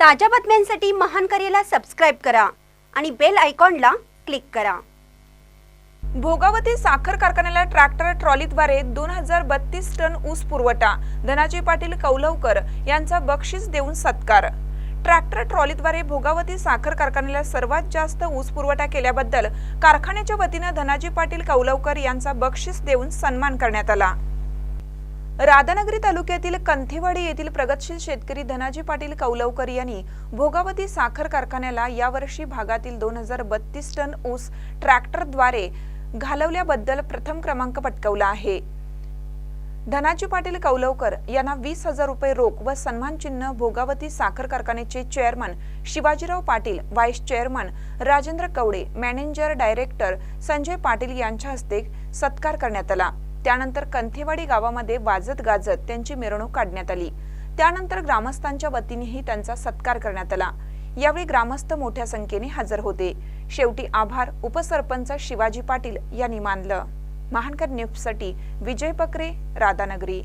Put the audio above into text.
ताज्या बातम्यांसाठी महान करेला सबस्क्राईब करा आणि बेल आयकॉनला क्लिक करा. भोगावती साखर कारखान्याला ट्रॅक्टर ट्रॉलीद्वारे दोन हजार बत्तीस टन ऊस पुरवठा धनाजी पाटील कौलवकर यांचा बक्षीस देऊन सत्कार. ट्रॅक्टर ट्रॉलीद्वारे भोगावती साखर कारखान्याला सर्वात जास्त ऊस पुरवठा केल्याबद्दल कारखान्याच्या वतीनं धनाजी पाटील कौलवकर यांचा बक्षीस देऊन सन्मान करण्यात आला. राधानगरी तालुक्यातील कंथेवाडी येथील प्रगतशील शेतकरी धनाजी पाटील कौलवकर यांनी भोगावती साखर कारखान्याला यावर्षी भागातील दोन हजार बत्तीस टन ऊस ट्रॅक्टरद्वारे घालवल्याबद्दल प्रथम क्रमांक पटकावला आहे. धनाजी पाटील कौलवकर यांना वीस हजार रुपये रोख व सन्मान चिन्ह भोगावती साखर कारखान्याचे chairman Shivajirao Patil vice chairman Rajendra Kawade manager director Sanjay Patil यांच्या हस्ते सत्कार करण्यात आला. त्यानंतर कंथेवाडी गावामध्ये वाजत गाजत त्यांची मिरवणूक काढण्यात आली. त्यानंतर ग्रामस्थांच्या वतीनेही त्यांचा सत्कार करण्यात आला. यावेळी ग्रामस्थ मोठ्या संख्येने हजर होते. शेवटी आभार उपसरपंच शिवाजी पाटील यांनी मानलं. महानकर न्यूजसाठी विजय पकरे राधानगरी.